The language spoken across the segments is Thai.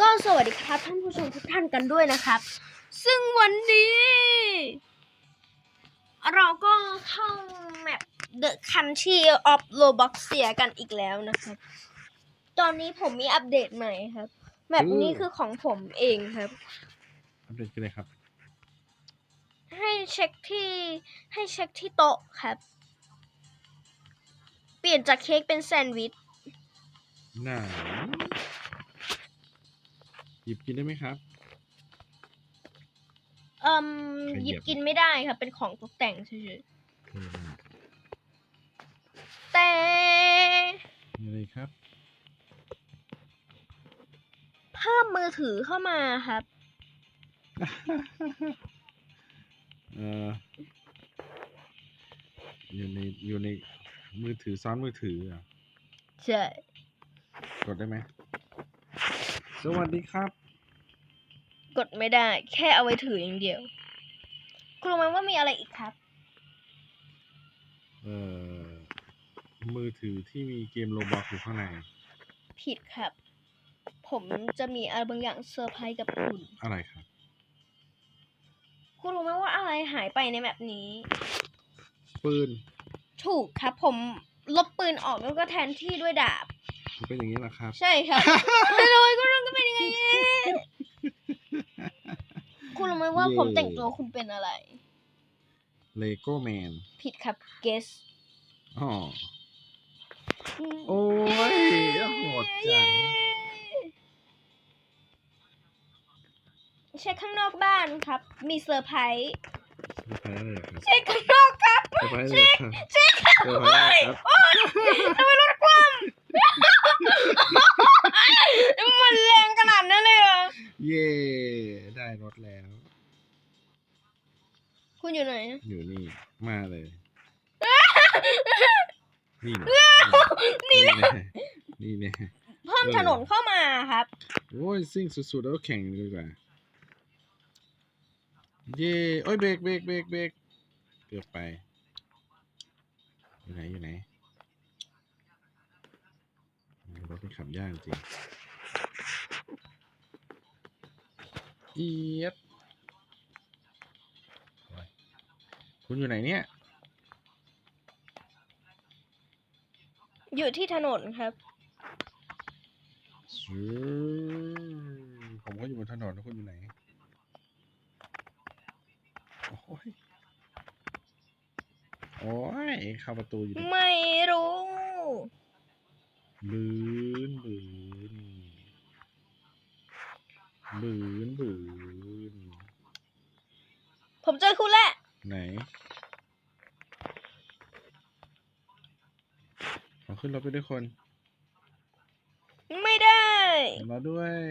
ก็สวัสดีครับท่านผู้ชมทุกท่านกันด้วยนะครับ ซึ่งวันนี้ เราก็เข้าแมป The Country of Roboxia กันอีกแล้วนะครับ ตอนนี้ผมมีอัปเดตใหม่ครับแมปนี้คือของผมเองครับ อัปเดตกันเลยครับ ให้เช็คที่ให้เช็คที่โต๊ะครับ เปลี่ยนจากเค้กเป็นแซนด์วิชไหน หยิบกินได้ไหมครับ เอ่มใครหเหยียิยบบกินไม่ได้ครับเป็นของตกแต่งเฉยเออๆแต่มีอะไรครับ เพิ่มมือถือเข้ามาครับ เอออยู่ในอยู่ในมือถือซ้อนมือถืออะ ใช่ กดได้ไหมส วัสดีครับ กดไม่ได้ แค่เอาไว้ถืออย่างเดียว คุณรู้ไหมว่ามีอะไรอีกครับ เอ่อ มือถือที่มีเกมโลบอกอยู่ข้างใน ผิดครับ ผมจะมีอะไรบางอย่างเซอร์ไพรส์กับคุณ อะไรครับ คุณรู้ไหมว่าอะไรหายไปในแบบนี้ ปืน ถูกครับ ผมลบปืนออกแล้วก็แทนที่ด้วยดาบ มันเป็นอย่างนี้เหรอครับ ใช่ครับไม่รู้ก็รู้ก็เป็นยังไงคุณรู้ไหมว่าเย่ผมแต่งตัวคุณเป็นอะไร เลโก้แมน ผิดครับ guess อ๋อโอ้ยโหดจังเช็คข้างนอกบ้านครับ มีเซอร์ไพรส์เซอร์ไพรส์เลยครับเช็คข้างนอกครับเซอร์ไพรส์เลยครับเช็คครับเซอร์ไพรส์เลยครับทำไมรถคว่ำ มันแรงขนาดนั้นเลยเหรอ เย่ได้รถแล้ว คุณอยู่ไหนอยู่นี่ มาเลย นี่นะนี่นะนี่นะเพิ่มถนนเข้ามาครับ โอ้ยซิ่งสุดๆแล้วแข่งดีกว่า เย่โอ้ยเบรกเบรกเบรกเบรกเกือบไป อยู่ไหนอยู่ไหนร ถมันขับยากจริงเอียดโอ้ยคุณอยู่ไหนเนี่ย อยู่ที่ถนนครับอืมผมก็อยู่บนถนนแล้วคุณอยู่ไหน โอ้ย โอ้ย เข้าประตูอยู่ดิไม่รู้ บืนบืนบืนบืนผมเจอคุณแล้ว ไหนขอขึ้นรถไปด้วยคน ไม่ได้มาด้วย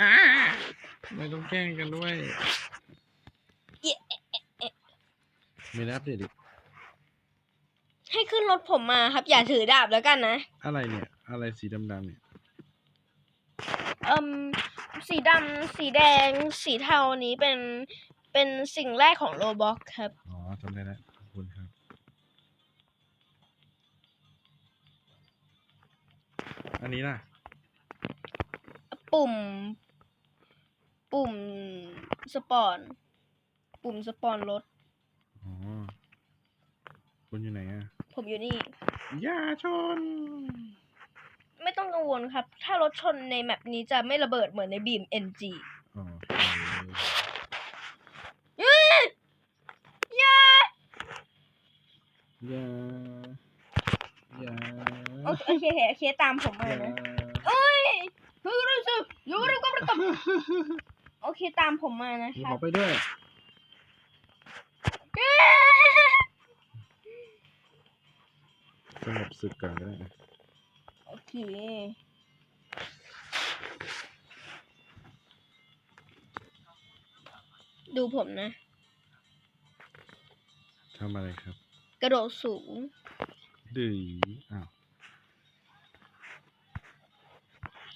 อ่าไม่ต้องแกล้งกันด้วยเอ๊ะไม่ได้อัปเดตอีก ให้ขึ้นรถผมมาครับ อย่าถือดาบแล้วกันนะ อะไรเนี่ย อะไรสีดำๆเนี่ย เอ่มสีดำสีแดง สีเทานี้เป็นเป็นสิ่งแรกของโรบ็อกครับ อ๋อจำได้แล้วขอบคุณครับ อันนี้ล่ะ ปุ่ม ปุ่มสปอน ปุ่มสปอนรถ อ๋อ คุณอยู่ไหนอะ ผมอยู่นี่ อย่าชน ไม่ต้องกังวลครับ ถ้ารถชนในแมปนี้จะไม่ระเบิดเหมือนในบีม NG อ๋ออย่าอย่าอย่าโอเคโอเคโอเคตามผมมาอย่านะโอ้ยยูริสุยูริก็ไม่ต้องโอเคตามผมมานะผมคขรัอบไปด้วย สงบศึกก่อนก็ได้นะโอเคดูผมนะ ทำอะไรครับ กระโดดสูงดื้ออ้าว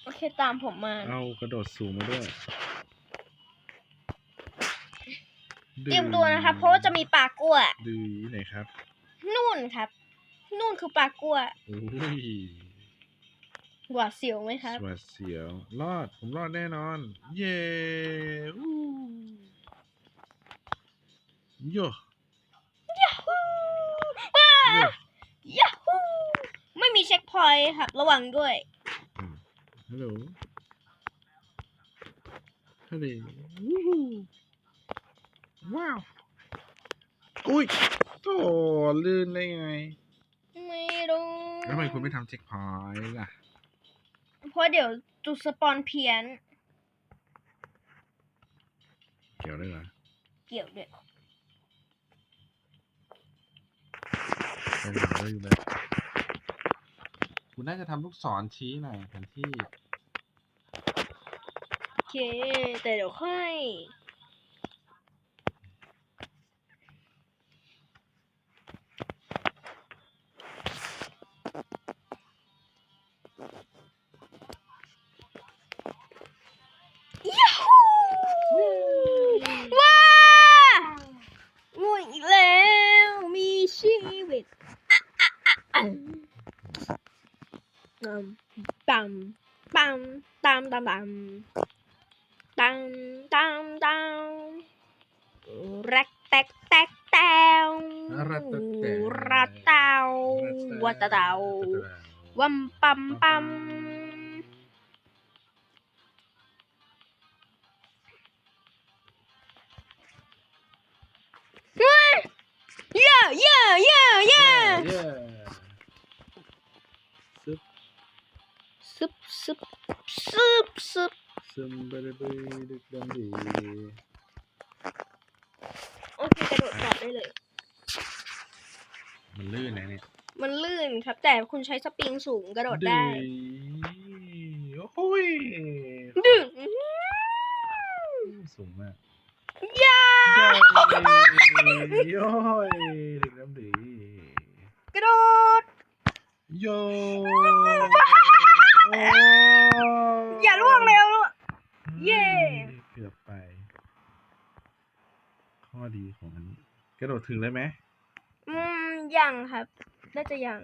โอเคตามผมมานะเอากระโดดสูงมาด้วยเตรียมตัวนะครับ เพราะว่าจะมีปลากั้วดื้อไหนครับ นู่นครับ นู่นคือปลากั้วโอ้ยหวาดเสียวไหมครับ สวัสดเสียว รอด ผมรอดแน่นอน เย้อู้โยโยยาฮูไม่มีเช็คพอยต์ครับ ระวังด้วย ฮัลโหลฮัลโหลวู้ฮู้ว้าว อุ้ยโถลื่นได้ไงไม่รู้แล้วทำ ไมคุณไม่ทำเช็คพอยต์ล่ะ เพราะเดี๋ยวจุดสปอนเพี้ยน เกี่ยวด้วยเหรอเกี่ยวด้วยเป็นหนังเลยอยู่เลยคุณน่าจะทำลูกศรชี้หน่อยแผนที่ โอเค แต่เดี๋ยวค่อยย อะอะอะปั๊มปั๊มตามตามตามตามตามตามรักแตกแตกแตวรัตตะแตวรัตเตาวัตตะเตาวัมปัมปัมเฮ้ยเย่เย่เย่ ซึบซึบซึบซึบซึมไปเลยไปดึกดำดีโอเคกระโดดจับได้เลย มันลื่นนะเนี่ยมันลื่นครับ แต่คุณใช้สปริงสูงกระโดดได้โอ้ยดึงสูงมากยาโย้ยดึกดำดีกระโดดโย อย่าล่วงเร็ว เย้เกือบไป ข้อดีของอันนี้ กระโดดถึงเลยไหมอืมยังครับ น่าจะยัง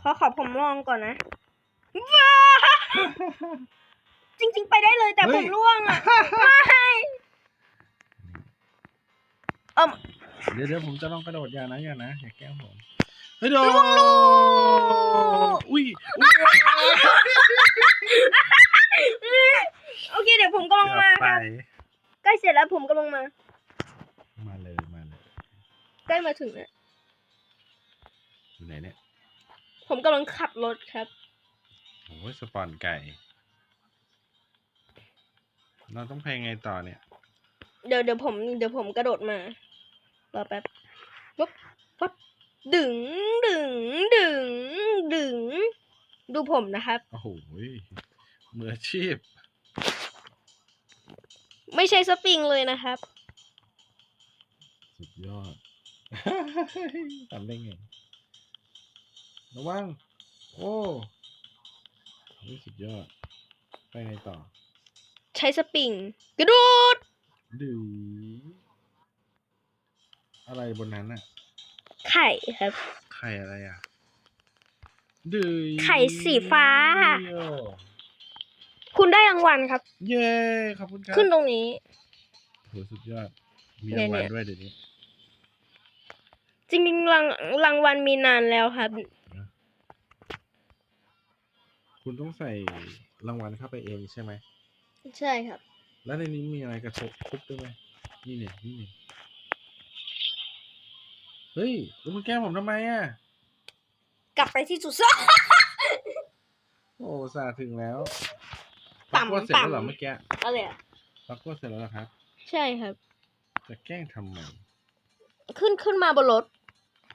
ขอขอผมลองก่อนนะว้าจริง ๆ ไปได้เลยแต่ผมล่วงอะไม่เอมเดี๋ยวเดี๋ยวผมจะลองกระโดดอย่านะอย่านะอย่าแกล้งผมเฮ้ยโดดล่วงลูกอุ้ยอุ้ยโอเคเดี๋ยวผมกำลังเกือบมาไปครับใกล้เสร็จแล้วผมกำลังมา มาเลยมาเลยใกล้มาถึงแล้วอยู่ไหนเนี่ยผมกำลังขับรถครับ โอ้ยสปอนไก่ เราต้องไปไงต่อเนี่ย เดี๋ยวเดี๋ยวผมเดี๋ยวผมกระโดดมา รอแป๊บปุ๊บปุ๊บ ดึงดึงดึงดึง ดูผมนะครับ โอ้โหยมืออาชีพ ไม่ใช่สปริงเลยนะครับ สุดยอดทำได้ไง ระวัง โอ้นี่สุดยอด ไปไงต่อ ใช้สปริง กระโดดดืออะไรบนนั้นอะ ไข่ครับ ไข่อะไรอะดือไข่สีฟ้าโย่คุณได้รางวัลครับ เย้ขอบคุณครับขึ้นตรงนี้โหสุดยอด มีเนี่รายงวัลเนี่ยด้วยเดี๋ยวนี้ จริงๆรางรางวัลมีนานแล้วครับ คุณต้องใส่รางวัลเข้าไปเองใช่ไหม ใช่ครับ แล้วในนี้มีอะไรกระทบทุบด้วยไหมนี่เนี่ยนี่เนี่ย เฮ้ยแล้วคุณแกล้งผมทำไมอะ กลับไปที่จุดซ่อน โอ้สาห์ถึงแล้วปั่ปักมกวดเสร็จแล้วเหรอปั่มเมื่อกี้อะไรอะปักกวดเสร็จแล้วเหรอครับ ใช่ครับ จะแกล้งทำไมขึ้นขึ้นมาบนรถ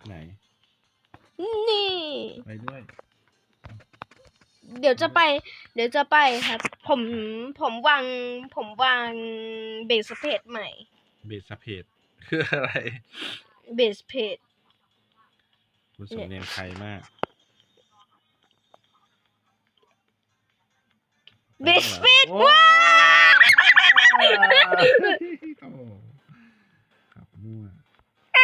ไหน นี่ ไปด้วย เดี๋ยวจะไป เดี๋ยวจะไปครับ ผมผมวางผมวางเบสเพจใหม่ เบสเพจคืออะไร เบสเพจคุณสำเนียงไทยมากเบสเพจโอ้ว้าโอ้ขับมั่วเ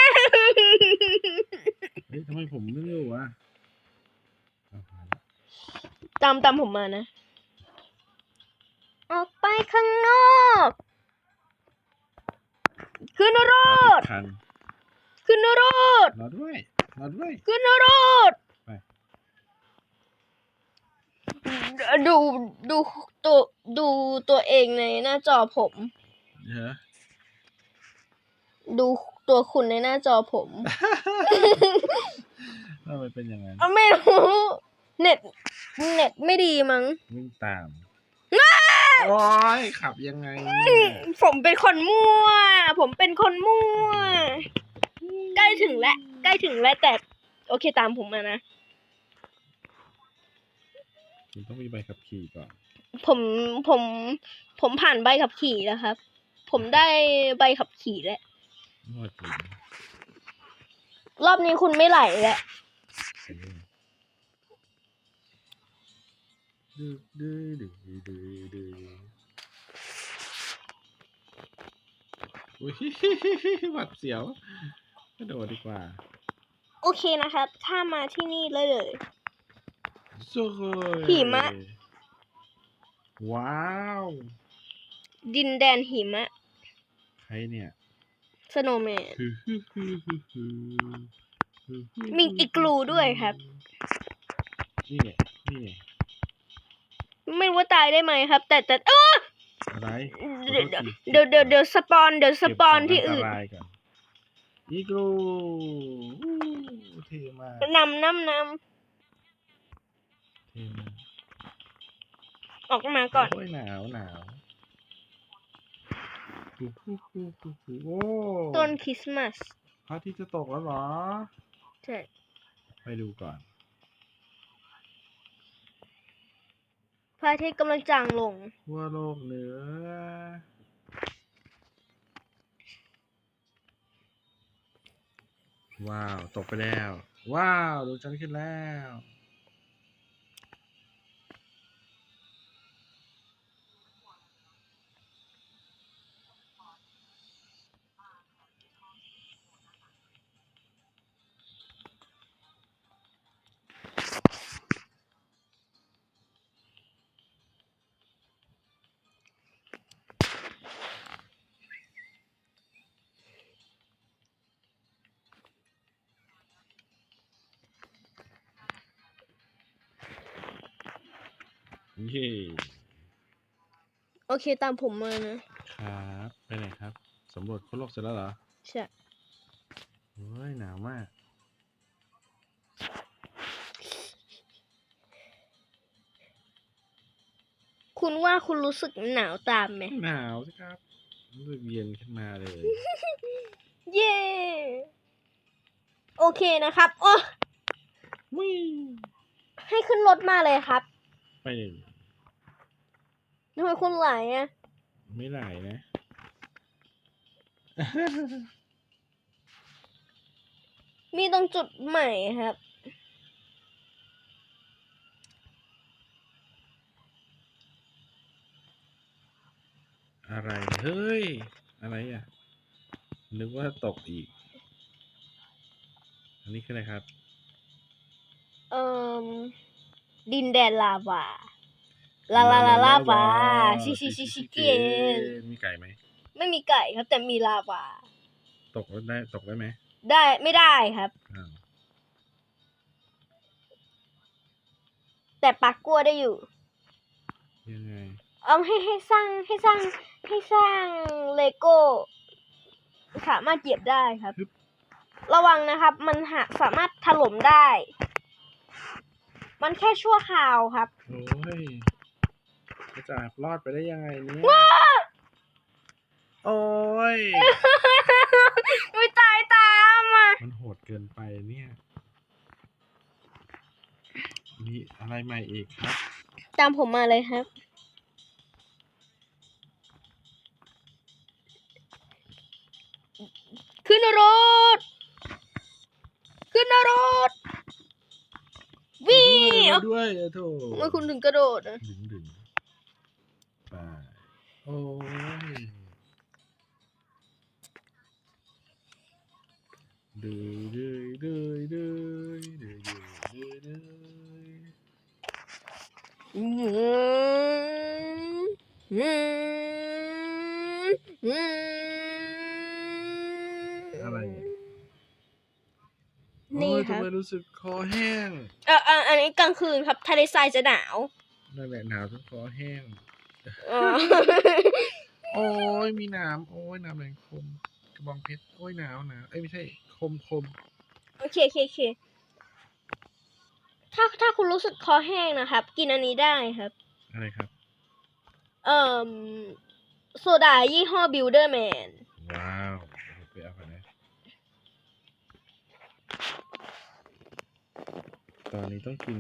ฮ้ยทำไมผมไม่รู้วะตามตามผมมานะ ออกไปข้างนอก ขึ้นรรอถทัน ขึ้นรถรอด้วยรอด้วย ขึ้นรถไป ดูดูตัวดูตัวเองในหน้าจอผมเฮ้ยดูตัวคุณในหน้าจอผม ทำไมเป็นอย่างนั้นไม่รู้ เน็ต เน็ตไม่ดีมั้ง วิ่งตามโอ้ยขับยังไงเนี่ย ผมเป็นคนมั่ว ผมเป็นคนมั่ว ใกล้ถึงแล้วใกล้ถึงแล้วแต่โอเคตามผมมานะคุณต้องมีใบขับขี่ก่อน ผมผมผมผ่านใบขับขี่แล้วครับ ผมได้ใบขับขี่แล้วนวดถึงรอบนี้คุณไม่ไหลแล้วดื้อดื้อดื้อดื้อดื้ออุ้ยหวัดเสียว กระโดดดีกว่า โอเคนะครับ ถ้ามาที่นี่เลยเลยโซ่โหิมะ ว้าว ดินแดนหิมะ ใครเนี่ยสโนว์แมนฮึฮึฮึฮึฮึฮึฮึมีอีกรูด้วยครับ นี่เนี่ยนี่เนี่ยไม่รู้ว่าตายได้ไหมครับ แต่แต่เอออะไร เดี๋ยวเดี๋ยวเดี๋ยวเดี๋ยวสปอนเดี๋ยวสปอนที่อื่น เก็บของตรายก่อน อีกรูอู้เท่มากนำนำนเท่มากำออกมาก่อน โอ้ยหนาวหนาวฮู้ฮู้ฮู้ฮู้ฮู้โอ้ต้นคริสต์มาสพระอาทิตย์จะตกแล้วเหรอ ใช่ไปดูก่อน พระอาทิตย์กำลังจางลง ทั่วโลกเหนือ ว้าว ตกไปแล้ว ว้าวดวงจันทร์ขึ้นแล้ว เย่โอเคตามผมมานะ ครับไปไหนครับสำรวจโคโลกเสร็จแล้วเหรอใช่ เฮ้ยหนาวมาก คุณว่าคุณรู้สึกหนาวตามไหม หนาวสิครับรู้สึกเย็นขึ้นมาเลย เย้ โอเคนะครับ โอ้ วิ่งให้ขึ้นรถมาเลยครับ ไปเลย ทำไมคุณไหลอะ ไม่ไหลนะ มีตรงจุดใหม่ครับ อะไรเฮ้ย อะไรอะ นึกว่าตกอีก อันนี้คืออะไรครับ เอ่อ ดินแดนลาวา ลาลาลาลาวาชิชิชิชิเกนมีไก่ไหมไม่มีไก่ครับ แต่มีลาวาตกแล้วได้ตกได้ไหมได้ไม่ได้ครับอ้าวแต่ปักกลัวได้อยู่ยังไงเอาให้ให้สร้างให้สร้างให้สร้างเลโก้สามารถเหยียบได้ครับฮึบระวังนะครับ มันหาสามารถถล่มได้ มันแค่ชั่วคราวครับโอ้ย จะจะรอดไปได้ยังไงเนี่ยโอ้ยไม่ตายตามอะมันโหดเกินไปเนี่ย มีอะไรใหม่อีกครับ ตามผมมาเลยครับ ขึ้นรถ ขึ้นรถวิ่งมาด้วยมาด้วยโถเมื่อคุณถึงกระโดดนะดึงดึง ไป โอ้ย เดือยเดือยเดือยเดือยเดือยเดือยเดือยอะไรเนี่ยโอ้ยทำไมรู้สึกคอแห้ง เออเอ่ออันนี้กลางคืนครับทะเลทรายจะหนาว นั่นแหละหนาวจนคอแห้ง เออโอ้ยมีหน้ำโอ้ยหน้ำแรงคม กระบองเพชรโอ้ยหนาวหนาวเอ้ยไม่ใช่คมคมโอเคโอเคโอเคถ้าถ้าคุณรู้สึกคอแห้งนะครับ กินอันนี้ได้ครับ อะไรครับ เอ่อโซดายี่ห้อ Builderman ว้าวเดี๋ยวไปเอาก่อนนะตอนนี้ต้องกิน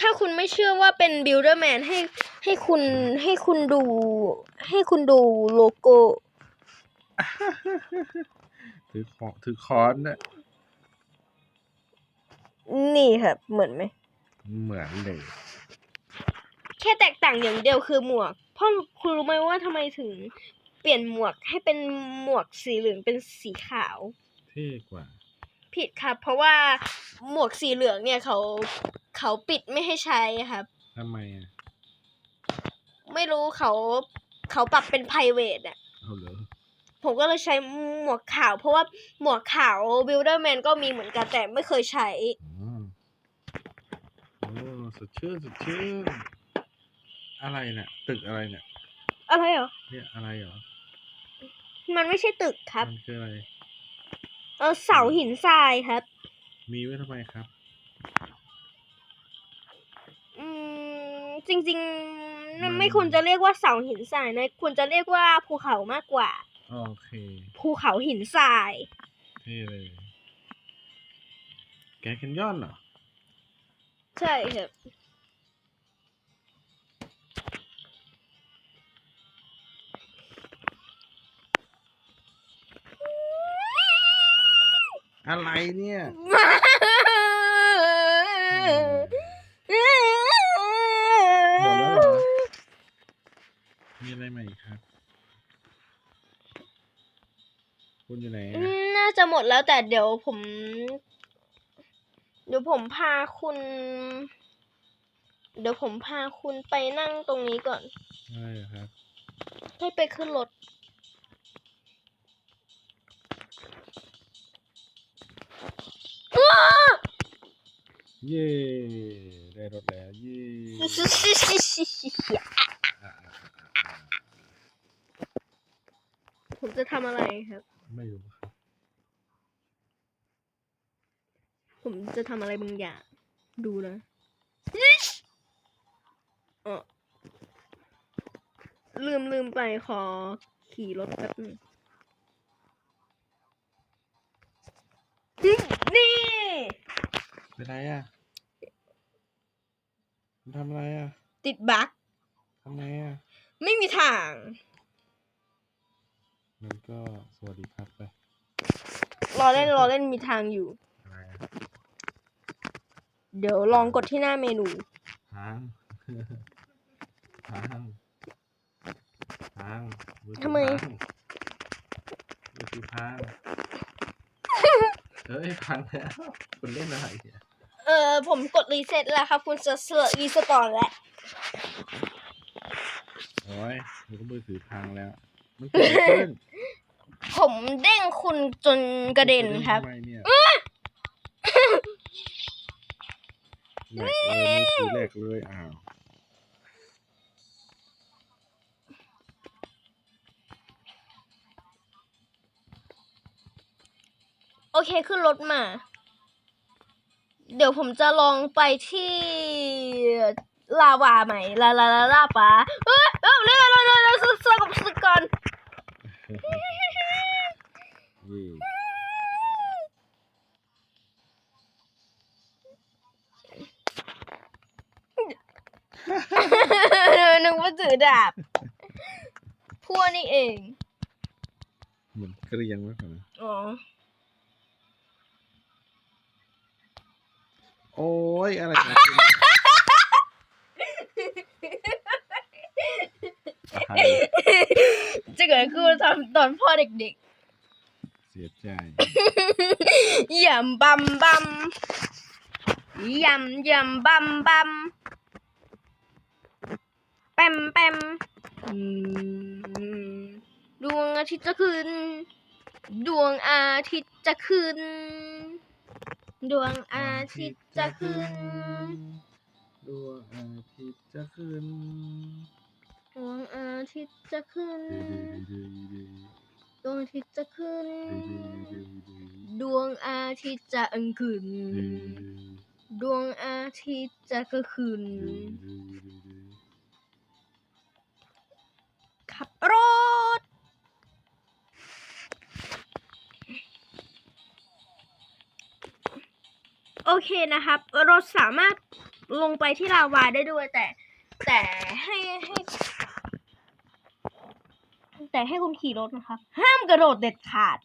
ถ้าคุณไม่เชื่อว่าเป็น Builderman ให้ให้คุณให้คุณดู ให้คุณดูโลโก้ ถือของถือค้อนนะนี่ครับ เหมือนไหม เหมือนเลยแค่แตกต่างอย่างเดียวคือหมวกเพราะคุณรู้ไหมว่าทำไมถึงเปลี่ยนหมวกให้เป็นหมวกสีเหลืองเป็นสีขาว เท่กว่า ผิดครับ เพราะว่าหมวกสีเหลืองเนี่ยเขา เขาปิดไม่ให้ใช้ครับ ทำไมอะไม่รู้เขาเขาปรับเป็น private อะ เอาเหรอผมก็เลยใช้หมวกขาว เพราะว่าหมวกขาว Builderman ก็มีเหมือนกันแต่ไม่เคยใช้ อ๋อโอ้สดชื่นสดชื่นอะไรเนี่ยตึกอะไรเนี่ยอะไรเหรอ เนี่ยอะไรเหรอมันไม่ใช่ตึกครับ มันคืออะไร เออเสาหินทรายครับ มีไว้ทำไมครับ จริงๆมันไม่ควรจะเรียกว่าเสาหินทรายนะควรจะเรียกว่าภูเขามากกว่า โอเค ภูเขาหินทราย เท่เลย แกนแคนยอนเหรอ ใช่ครับอะไรเนี่ยหมดแล้วเหรอ มีอะไรใหม่อีกครับ คุณอยู่ไหนอือะมน่าจะหมดแล้วแต่เดี๋ยวผม เดี๋ยวผมพาคุณ เดี๋ยวผมพาคุณไปนั่งตรงนี้ก่อน อะไรเหรอครับ ให้ไปขึ้นรถ เย่ได้รถแล้ว เย่อะอะอะอะ ผมจะ ทำอะไรครับ ไม่รู้ครับผมจะทำอะไรบางอย่าง ดูนะเออลืมลืมไปขอขี่รถแป๊บหนึงนี่ เป็นไรอะคุณทำอะไรอะ ติดบั๊กทำไมอะ ไม่มีทาง มันก็สวัสดีครับไปรอเล่นรอเล่นมีทางอยู่ อะไรอะเดี๋ยวลองกดที่หน้าเมนู ทาง ทางทางอถือทำไม พังมือถือพังเอ้ยพังแล้วคุณเล่นอะไรเนี่ยเออผมกดรีเซ็ตแล้วครับ คุณจะเสือรีสตอร์แล้วโอ้ยมันก็มือถือพังแล้ว มันเกิดอะไรขึ้นผมเด้งคุณจนกระเด็นครับทำไมเนี่ยแหลกเลยมือถือแหลกเลยอ้าวโอเคขึ้นรถมา เดี๋ยวผมจะลองไปที่ ลาวาใหม่ ลาลาลาลาปาเอ้ยเอ้ยเร็วเร็วเร็วเร็วสกปรกก่อน ยี่นึกว่าถือดาบพวกนี่เอง เหมือนเกรียงไว้ก่อนนะอ๋อ โอ้ยอะไรนะคุณตายจะเกิดขึ้นตอนตอนพ่อเด็กเสียใจๆยำบัมบัมยำยำบัมบัมมแปมอืมดวงอาทิตย์จะขึ้น ดวงอาทิตย์จะขึ้น ดวงอาทิตย์จะขึ้น ดวงอาทิตย์จะขึ้น อาทิตย์จะขึ้น ดวงอาทิตย์จะขึ้น ดวงอาทิตย์จะอังขึ้น ดวงอาทิตย์จะก็ขึ้น ขับรถ โอเคนะครับรถสามารถลงไปที่ลาวาได้ด้วยแต่แต่ให้ให้ แต่ให้คุณขี่รถนะครับ ห้ามกระโดดเด็ดขาด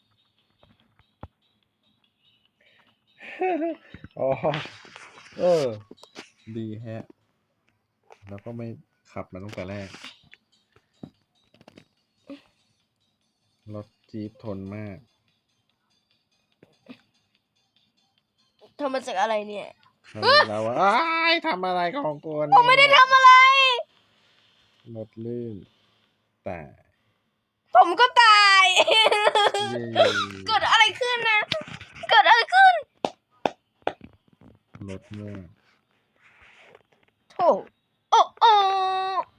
อ๋อเออ ดีแฮะ แล้วก็ไม่ขับมาตั้งแต่แรก รถจี๊ปทนมากทำมาจากอะไรเนี่ยทำให้เราว่าอ้ายทำอะไรของกูผมไม่ได้ทำอะไรรถลื่นแต่ ผมก็ตายเย่เกิดอะไรขึ้นนะ เกิดอะไรขึ้นรถเมื่อโถโอ้โอ้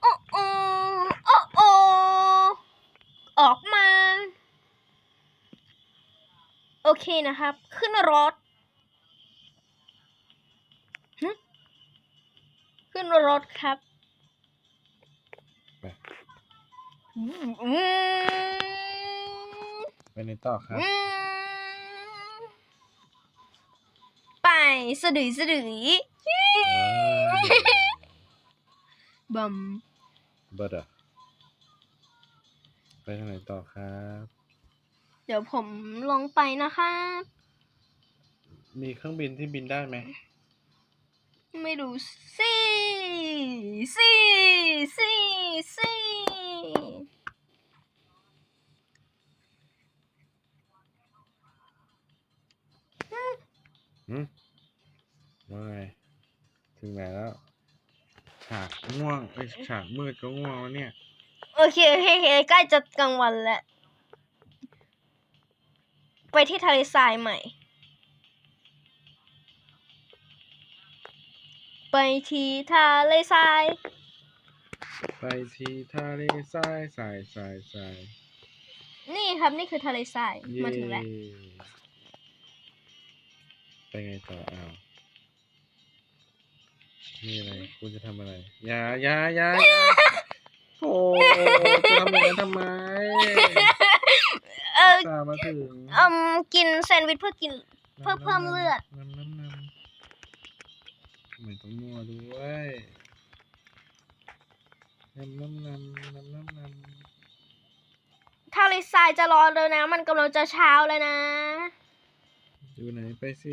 โอ้โอ้โอ้โอ้ออกมา โอเคนะครับ ขึ้นรถหึขึ้นรถครับ ต่อครับ อืมไปสะดือสะดือบัมเบิร์ดอะไปทางไหนต่อครับ เดี๋ยวผมลงไปนะคะมีเครื่องบินที่บินได้ไหม ไม่รู้สิสิสิสิ หืมว่าไงถึงไหนแล้ว ฉากง่วงไอยฉากมืดก็ง่วงแล้วเนี่ย โอเคโอเคโอเคใกล้จะกลางวันแล้ว ไปที่ทะเลทรายใหม่ ไปที่ทะเลทราย ไปที่ทะเลทรายทรายทรายทรายนี่ครับนี่คือทะเลทรายเย้มาถึงแล้ว ไปไงต่ออ้าวนี่อะไรคุณจะทำอะไรอย่าอย่าอย่าอย่าโอ้จะทำอย่างนั้นทำไมเออตามมาถึงอืมกินแซนด์วิชเพื่อกิน เพื่อเพิ่มเลือดน้ำน้ำน้ำทำไมต้องมั่วด้วยน้ำน้ำน้ำน้ำน้ำน้ำทะเลทรายจะร้อนแล้วนะ มันกำลังจะเช้าแล้วนะ อยู่ไหนไปสิ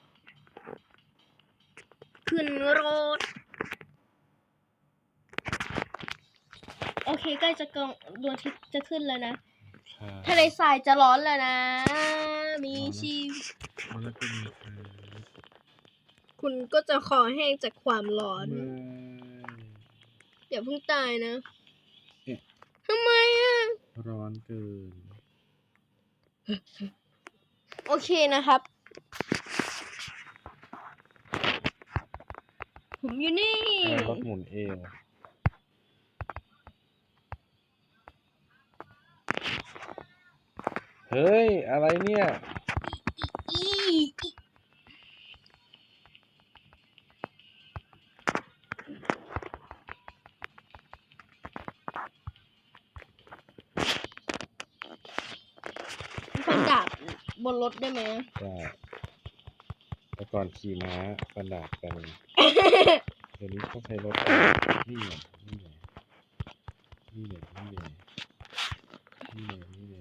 ขึ้นรถ โอเคใกล้จะกลางดวงอาทิตย์จะขึ้นแล้วนะใช่ทะเลทรายจะร้อนแล้วนะ มีชีพแล้วก็มีใครคุณก็จะคอแห้งจากความร้อนไม่อย่าเพิ่งตายนะเอ๊ะทำไมอะร้อนเกิน โอเคนะครับ ผมอยู่นี่รถหมุนเองเฮ้ย อะไรเนี่ยอีอีฟันดาบบนรถได้ไหมได้แต่ก่อนขี่ม้าฟันดาบกัน เดี๋ยวนี้ต้องใช้รถนี่ไงนี่ไงนี่ไงนี่ไงนี่ไงนี่ไง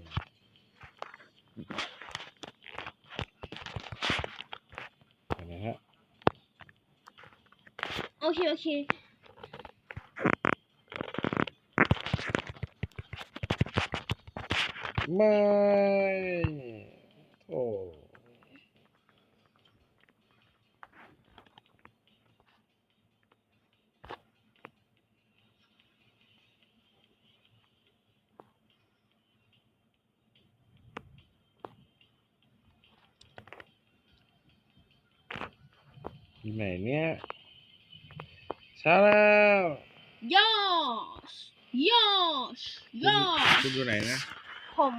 เห็นไหมฮะโอเค โอเคม่โอ้ ที่ไหนเนี่ยช้าแล้วยอชยอชยอชคุณอยู่ไหนนะ ผม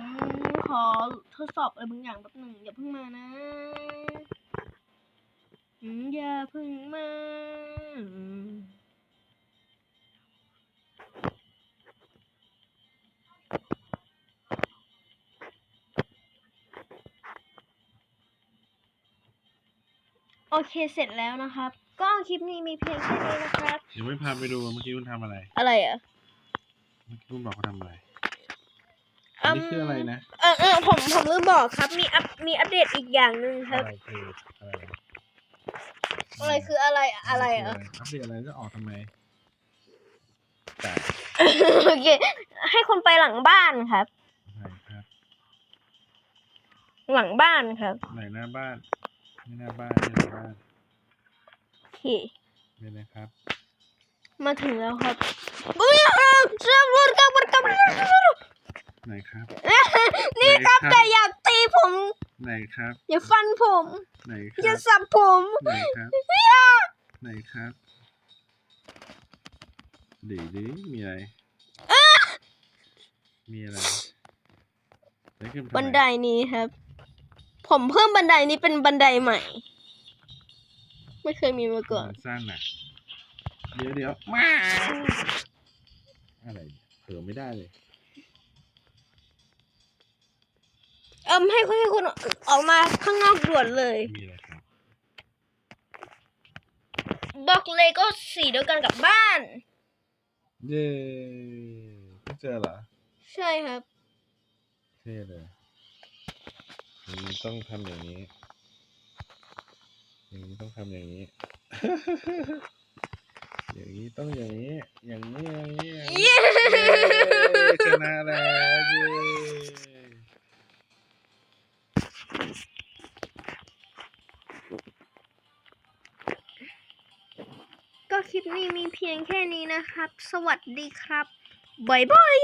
ขอทดสอบอะไรบางอย่างแป๊บหนึ่งอย่าเพิ่งมานะอืมอย่าเพิ่งมา โอเคเสร็จแล้วนะครับ ก็คลิปนี้มีเพียงแค่นี้นะครับ เดี๋ยวไม่พาไปดูเมื่อกี้คุณทำอะไร อะไรอะ เมื่อกี้คุณบอกเขาทำอะไรอันนี้คืออะไรนะ เออเออผมผมลืมบอกครับ มีอัปมีอัปเดตอีกอย่างหนึ่งคอะรับไรคืออะไรนะอะไรคืออะไรอะไรคือะอัปเดตอะไรจะออกทำไมแต่โอเค ให้คนไปหลังบ้านครับ ไหนครับหลังบ้านครับ ไหนหน้าบ้าน ไม่หน้าบ้านไม่หน้าบ้านโอเคเนี่ยนะครับ มาถึงแล้วครับอุ้ยเออเชื่อมรถกับรถกับไหนครับ นี่ครับไหนครับแต่อย่าตีผมไหนครับ อย่าฟันผมไหนคอย่ารับสับผมไหนครับไหนครับดีดีมีอะไรมีอะไรไหนขึ้นปทำมบันไดนี้ครับ ผมเพิ่มบันไดนี้เป็นบันไดใหม่ ไม่เคยมีมาก่อนมันสร้างหนักเดี๋ยวเดี๋ยวมาอะไรเนี่ยเผื่อไม่ได้เลย เอิมให้คุณให้คุณออกมาข้างนอกด่วนเลยมีอะไรครับบล็อกเลโก้สีเดียวกันกับบ้าน เย้ไม่เจอเหรอ ใช่ครับเท่เลยอย่าง นี้ต้องทำอย่างนี้ อย่างนี้ต้องทำอย่างนี้ อย่างนี้ต้องอย่างนี้ อย่างนี้อย่างนี้อย่างนี้ชนะแล้วเย้ก็คลิปนี้มีเพียงแค่นี้นะครับ สวัสดีครับบายบาย